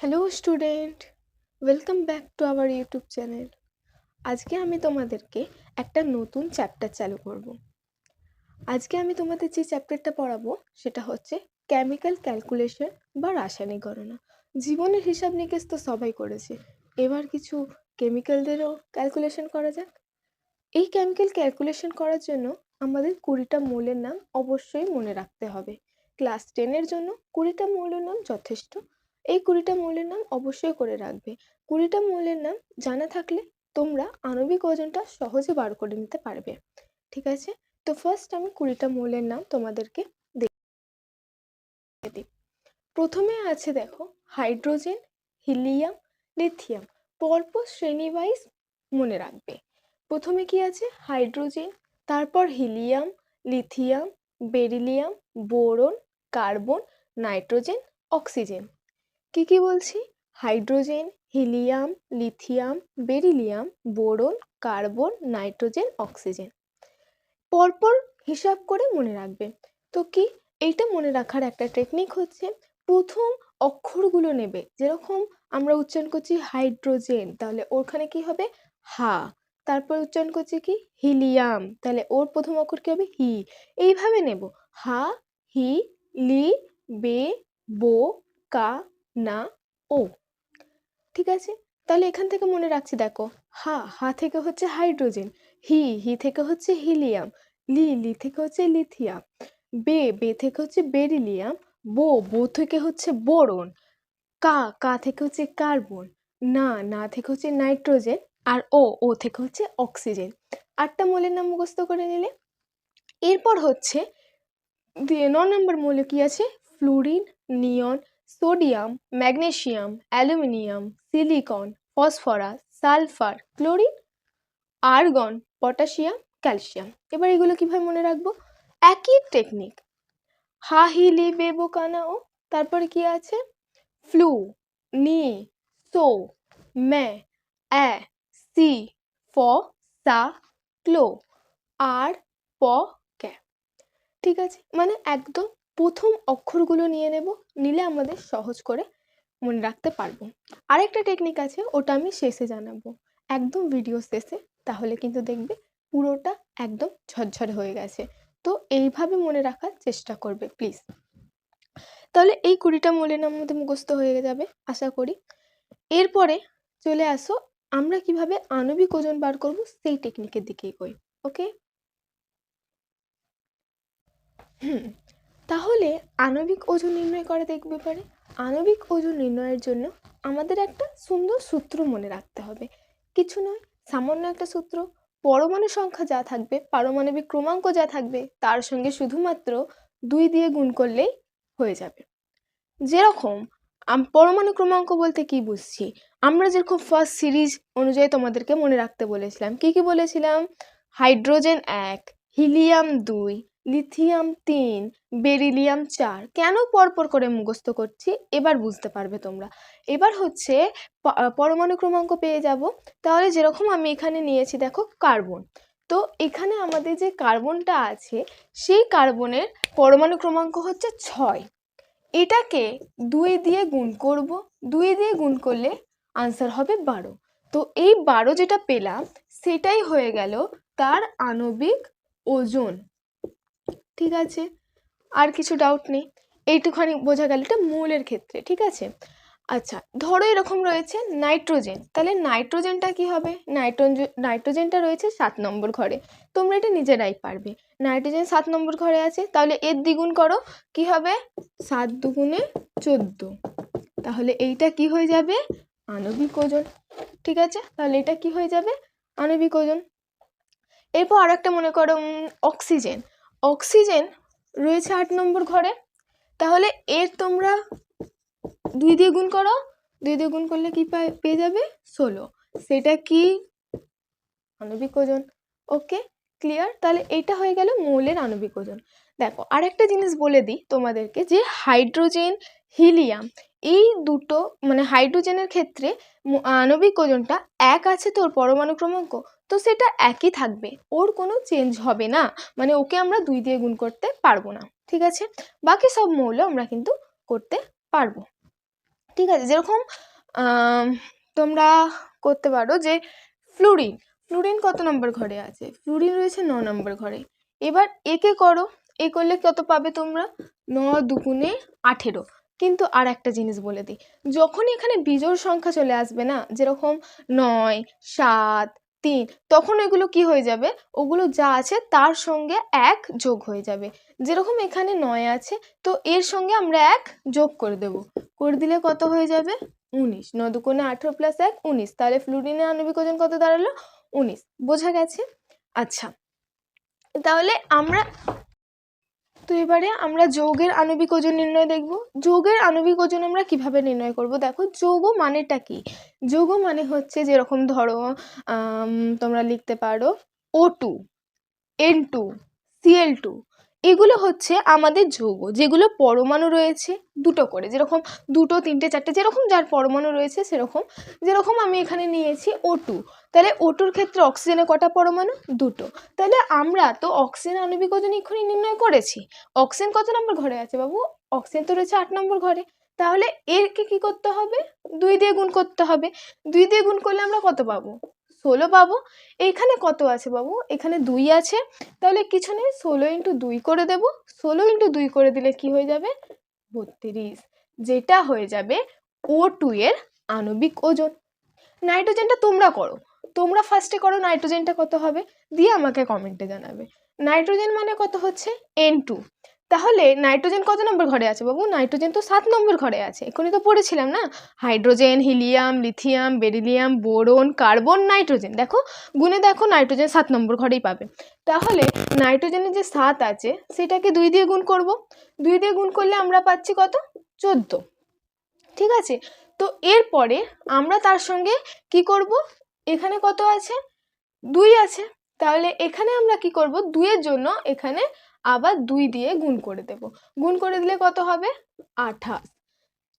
Hello student welcome back to our YouTube channel আজকে আমি তোমাদেরকে একটা নতুন চ্যাপ্টার চালু করব। আজকে আমি তোমাদের যে চ্যাপ্টারটা পড়াবো, সেটা হচ্ছে কেমিক্যাল ক্যালকুলেশন বা রাসায়নিক গণনা। জীবনের হিসাব নিকেশ তো সবাই করেছে। এবার কিছু কেমিক্যালদেরও ক্যালকুলেশন করা যাক। এই কেমিক্যাল ক্যালকুলেশন করার জন্য আমাদের কুড়িটা মৌলের নাম অবশ্যই মনে রাখতে হবে। ক্লাস টেনের জন্য কুড়িটা মৌলের নাম যথেষ্ট। এই কুড়িটা মৌলের নাম অবশ্যই করে রাখবে। কুড়িটা মৌলের নাম জানা থাকলে তোমরা আণবিক ওজনটা সহজে বার করে নিতে পারবে। ঠিক আছে? তো ফার্স্ট আমি কুড়িটা মৌলের নাম তোমাদেরকে দিই। প্রথমে আছে দেখো, হাইড্রোজেন, হিলিয়াম, লিথিয়াম। পরপর শ্রেণি ওয়াইজ মনে রাখবে। প্রথমে কি আছে? হাইড্রোজেন, তারপর helium, lithium, beryllium, boron, carbon, nitrogen, oxygen. কি কি বলছি? Hydrogen, helium, lithium, beryllium, boron, carbon, nitrogen, oxygen. পরপর হিসাব করে মনে রাখবে। তো কি, এইটা মনে রাখার একটা টেকনিক হচ্ছে, প্রথম অক্ষরগুলো নেবে। যেরকম আমরা উচ্চারণ করছি হাইড্রোজেন, তাহলে ওখানে কি হবে? হা। তারপর উচ্চারণ করছি কি? হিলিয়াম। তাহলে ওর প্রথম অক্ষর কি হবে? হি। এইভাবে নেব। হা, হি, লি, বে, বো, কা না। ও। ঠিক আছে, তাহলে এখান থেকে মনে রাখছি, দেখো। হা হা থেকে হচ্ছে হাইড্রোজেন, হি হি থেকে হচ্ছে হিলিয়াম, লি লি থেকে হচ্ছে লিথিয়াম, বে বে থেকে হচ্ছে বেরিলিয়াম, বো বো থেকে হচ্ছে বোরন, কা কা থেকে হচ্ছে কার্বন, না না থেকে হচ্ছে নাইট্রোজেন আর ও ও থেকে হচ্ছে অক্সিজেন। আটটা মৌলের নাম মুখস্থ করে নিলে। এরপর হচ্ছে ন নম্বর মৌলে কি আছে? Fluorine, neon sodium, magnesium, aluminium, silicon, phosphorus, sulphur, chlorine, argon, potassium, calcium. এবার এগুলো কীভাবে মনে রাখব? একই টেকনিক। হা, হি, লি বেবো কানা ও। তারপরে কি আছে? ফ্লু, নি, সো, মে, অ্যা, সি, ফ, সা, ক্লো, আর, প, ক্যা। ঠিক আছে? মানে একদম প্রথম অক্ষরগুলো নিয়ে নেব, নিলে আমাদের সহজ করে মনে রাখতে পারব। আরেকটা টেকনিক আছে, ওটা আমি শেষে জানাব। একদম ভিডিও শেষে, তাহলে কিন্তু দেখবে পুরোটা একদম ঝরঝরে হয়ে গেছে। তো এইভাবে মনে রাখার চেষ্টা করবে প্লিজ তাহলে এই কুড়িটা নাম মধ্যে মুখস্থ হয়ে যাবে, আশা করি। এরপরে চলে আসো, আমরা কীভাবে আণবিক ওজন বার করব, সেই টেকনিকের দিকেই কই ওকে হুম তাহলে আণবিক ওজন নির্ণয় করা দেখবে পারে। আণবিক ওজন নির্ণয়ের জন্য আমাদের একটা সুন্দর সূত্র মনে রাখতে হবে। কিছু নয়, সামান্য একটা সূত্র। পরমাণু সংখ্যা যা থাকবে, পারমাণবিক ক্রমাঙ্ক যা থাকবে, তার সঙ্গে শুধুমাত্র দুই দিয়ে গুণ করলেই হয়ে যাবে। যেরকম পরমাণু ক্রমাঙ্ক বলতে কি বুঝছি? আমরা যেরকম ফার্স্ট সিরিজ অনুযায়ী তোমাদেরকে মনে রাখতে বলেছিলাম। কি কি বলেছিলাম? হাইড্রোজেন এক হিলিয়াম দুই লিথিয়াম তিন, বেরিলিয়াম চার। কেন পরপর করে মুখস্থ করছি? এবার বুঝতে পারবে তোমরা। এবার হচ্ছে পরমাণু ক্রমাঙ্ক পেয়ে যাব। তাহলে যেরকম আমি এখানে নিয়েছি, দেখো কার্বন। তো এখানে আমাদের যে কার্বনটা আছে, সেই কার্বনের পরমাণু ক্রমাঙ্ক হচ্ছে ছয়। এটাকে দুই দিয়ে গুণ করব। দুই দিয়ে গুণ করলে আনসার হবে বারো। তো এই বারো যেটা পেলাম, সেটাই হয়ে গেল তার আণবিক ওজন। ঠিক আছে? আর কিছু ডাউট নেই। এইটুখানি বোঝা গেল এটা মূলের ক্ষেত্রে, ঠিক আছে? আচ্ছা ধরো এরকম রয়েছে নাইট্রোজেন, তাহলে নাইট্রোজেনটা কি হবে? নাইট্রোজেন নাইট্রোজেনটা রয়েছে সাত নম্বর ঘরে, তোমরা এটা নিজেরাই পারবে। নাইট্রোজেন সাত নম্বর ঘরে আছে, তাহলে এর দ্বিগুণ করো, কি হবে? সাত দুগুণে চোদ্দ। তাহলে এইটা কি হয়ে যাবে? আণবিক ওজন, ঠিক আছে? তাহলে এটা কি হয়ে যাবে? আণবিক ওজন। এরপর আর একটা মনে করো অক্সিজেন অক্সিজেন রয়েছে আট নম্বর ঘরে, তাহলে এর তোমরা দুই দিয়ে গুণ করো, দুই দিয়ে গুণ করলে কি পেয়ে যাবে? ষোলো। সেটা কি? আণবিক ওজন। Okay, clear? তাহলে এটা হয়ে গেল মৌলের আণবিক ওজন। দেখো, আরেকটা জিনিস বলে দিই তোমাদেরকে, যে হাইড্রোজেন, হিলিয়াম, এই দুটো মানে হাইড্রোজেনের ক্ষেত্রে আণবিক ওজনটা এক আছে তোর পরমাণু ক্রমাঙ্ক তো সেটা একই থাকবে। ওর কোনো চেঞ্জ হবে না। মানে ওকে আমরা দুই দিয়ে গুণ করতে পারব না। ঠিক আছে? বাকি সব মৌল আমরা কিন্তু করতে পারব। ঠিক আছে? যেরকম তোমরা করতে পারো যে ফ্লুরিন ফ্লুরিন কত নম্বর ঘরে আছে? ফ্লুরিন রয়েছে ন নম্বর ঘরে। এবার একে করো। এ করলে কত পাবে তোমরা? ন দুগুণে আঠেরো। কিন্তু আর একটা জিনিস বলে দিই। যখন এখানে বিজোড় সংখ্যা চলে আসবে না, যেরকম নয়, সাত তিন। তখন এগুলো কি হয়ে যাবে? ওগুলো যা আছে তার সঙ্গে এক যোগ হয়ে যাবে। যেরকম এখানে নয় আছে, তো এর সঙ্গে আমরা এক যোগ করে দেব। করে দিলে কত হয়ে যাবে? উনিশ। ন দুগুণে আঠেরো প্লাস এক, উনিশ। তাহলে ফ্লুরিনের আণবিক ওজন কত দাঁড়াল? উনিশ। বোঝা গেছে? আচ্ছা। তাহলে আমরা তো এবারে আমরা যৌগের আণবিক ওজন নির্ণয় দেখব। যৌগের আণবিক ওজন আমরা কীভাবে নির্ণয় করব? দেখো, যৌগ মানেটা কি? যৌগ মানে হচ্ছে যেরকম ধরো তোমরা লিখতে পারো O two N two C L two এগুলো হচ্ছে আমাদের যৌগ, যেগুলো পরমাণু রয়েছে দুটো করে। যেরকম দুটো, তিনটে, চারটে, যেরকম যার পরমাণু রয়েছে সেরকম। যেরকম আমি এখানে নিয়েছি ও টু তাহলে ও টুর ক্ষেত্রে অক্সিজেনে কটা পরমাণু? দুটো। তাহলে আমরা তো অক্সিজেন আণবিক ওজন এক্ষুনি নির্ণয় করেছি। অক্সিজেন কত নম্বর ঘরে আছে বাবু? অক্সিজেন তো রয়েছে আট নম্বর ঘরে। তাহলে এরকে কি করতে হবে? দুই দিয়ে গুণ করতে হবে। দুই দিয়ে গুণ করলে আমরা কত পাবো? ষোলো পাবো। এইখানে কত আছে বাবু? এখানে দুই আছে। তাহলে কিছু নেই, ষোলো ইন্টু দুই করে দেব। ষোলো ইন্টু দুই করে দিলে কি হয়ে যাবে? বত্রিশ। যেটা হয়ে যাবে ও টু এর আণবিক ওজন। নাইট্রোজেনটা তোমরা করো। তোমরা ফার্স্টে করো নাইট্রোজেনটা কত হবে? দিয়ে আমাকে কমেন্টে জানাবে। নাইট্রোজেন মানে কত হচ্ছে? এন টু তাহলে নাইট্রোজেন কত নম্বর ঘরে আছে বাবু? নাইট্রোজেন তো সাত নম্বর ঘরে আছে। এখনই তো পড়েছিলাম না? Hydrogen, helium, lithium, beryllium, boron, carbon, nitrogen. দেখো গুণে দেখো নাইট্রোজেন সাত নম্বর ঘরেই পাবে। তাহলে নাইট্রোজেনের যে সাত আছে, সেটাকে দুই দিয়ে গুণ করব। দুই দিয়ে গুণ করলে আমরা পাচ্ছি কত? চোদ্দ। ঠিক আছে? তো এরপরে আমরা তার সঙ্গে কি করব? এখানে কত আছে? দুই আছে। তাহলে এখানে আমরা কি করব? দুইয়ের জন্য এখানে আবার দুই দিয়ে গুণ করে দেব। গুণ করে দিলে কত হবে? আঠাশ।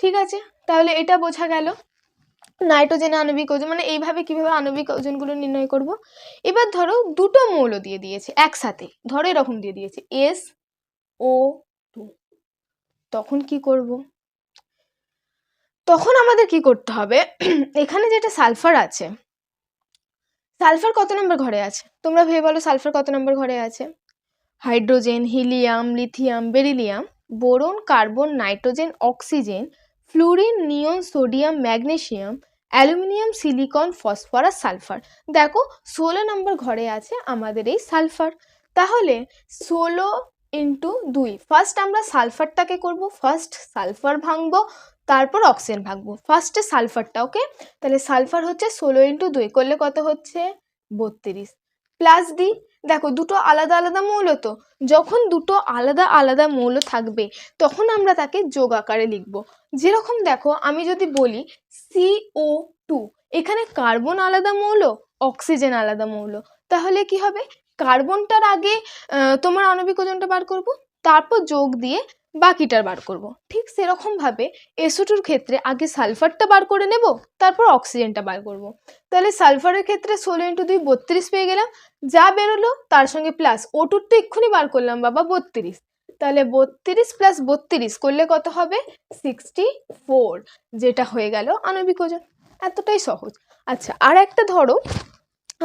ঠিক আছে? তাহলে এটা বোঝা গেল। নাইট্রোজেন আণবিক ওজন মানে এইভাবে কীভাবে আণবিক ওজনগুলো নির্ণয় করব? এবার ধরো দুটো মৌল দিয়ে দিয়েছে একসাথে। ধরো এরকম দিয়ে দিয়েছে এস, ও টু তখন কি করব? তখন আমাদের কি করতে হবে? এখানে যেটা সালফার আছে, সালফার কত নম্বর ঘরে আছে? তোমরা ভেবে বলো সালফার কত নম্বর ঘরে আছে? Hydrogen, helium, lithium, beryllium, boron, carbon, nitrogen, oxygen, fluorine, neon, sodium, magnesium, aluminium, silicon, phosphorus, sulphur. দেখো, ষোলো নম্বর ঘরে আছে আমাদের এই সালফার। তাহলে ষোলো ইন্টু দুই ফার্স্ট আমরা সালফারটাকে করব। ফার্স্ট সালফার ভাঙবো, তারপর অক্সিজেন ভাঙবো। ফার্স্টে সালফারটা ওকে তাহলে সালফার হচ্ছে ষোলো ইন্টু দুই, করলে কত হচ্ছে? বত্রিশ। প্লাস দি দেখো দুটো আলাদা আলাদা মৌল তো, যখন দুটো আলাদা আলাদা মৌল থাকবে, তখন আমরা তাকে যোগ আকারে লিখব। যেরকম দেখো, আমি যদি বলি সিও টু এখানে কার্বন আলাদা মৌল অক্সিজেন আলাদা মৌল। তাহলে কি হবে? কার্বনটার আগে তোমার আণবিক ওজনটা বার করব, তারপর যোগ দিয়ে বাকিটার বার করব। ঠিক সেরকমভাবে এসোটুর ক্ষেত্রে আগে সালফারটা বার করে নেব, তারপর অক্সিজেনটা বার করব। তাহলে সালফারের ক্ষেত্রে ষোলো ইন্টু দুই বত্রিশ পেয়ে গেলাম যা বেরোলো, তার সঙ্গে প্লাস ওটুর তো এক্ষুনি বার করলাম, বাবা বত্রিশ। তাহলে বত্রিশ প্লাস বত্রিশ করলে কত হবে? সিক্সটি ফোর যেটা হয়ে গেল আণবিক ওজন। এতটাই সহজ। আচ্ছা আর একটা ধরো,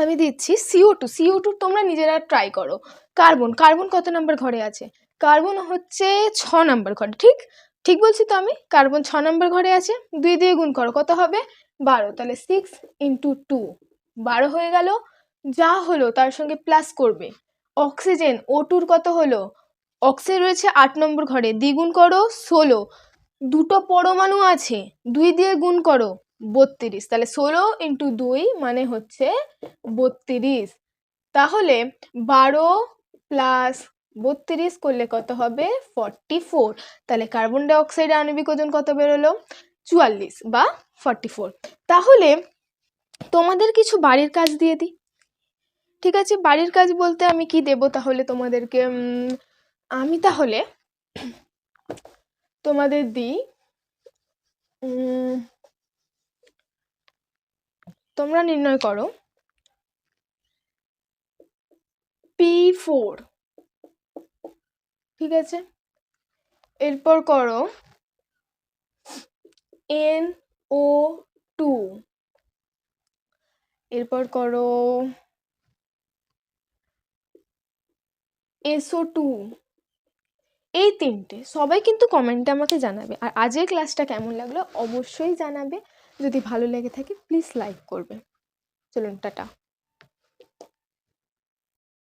আমি দিচ্ছি সিও টু সিও টু তোমরা নিজেরা ট্রাই করো। কার্বন কার্বন কত নাম্বার ঘরে আছে? কার্বন হচ্ছে ছ নাম্বার ঘরে, ঠিক? ঠিক বলছি তো আমি? কার্বন ছ নাম্বার ঘরে আছে? দুই দিয়ে গুণ করো, কত হবে? বারো। তাহলে সিক্স ইন্টু টু বারো হয়ে গেল যা হলো তার সঙ্গে প্লাস করবে। অক্সিজেন ও টুর কত হলো? অক্সিজেন রয়েছে আট নম্বর ঘরে, দ্বিগুণ করো ষোলো। দুটো পরমাণু আছে, দুই দিয়ে গুণ করো বত্রিশ। তাহলে ষোলো ইন্টু দুই মানে হচ্ছে বত্রিশ। তাহলে বারো প্লাস বত্রিশ করলে কত হবে? ফর্টি ফোর তাহলে কার্বন ডাই অক্সাইড আণবিক ওজন কত বেরোলো? চুয়াল্লিশ বা ফর্টি ফোর তাহলে তোমাদের কিছু বাড়ির কাজ দিয়ে দিই। ঠিক আছে, বাড়ির কাজ বলতে আমি কি দেব তাহলে তোমাদেরকে? আমি তাহলে তোমাদের দিই। তোমরা নির্ণয় করো। P four. ঠিক আছে? এরপর করো এন ও টু। এরপর করো এসও টু। এই তিনটে, সবাই কিন্তু কমেন্টে আমাকে জানাবে। আর আজকের ক্লাসটা কেমন লাগল অবশ্যই জানাবে। যদি ভালো লেগে থাকে প্লিজ লাইক করবে। চলুন, টাটা।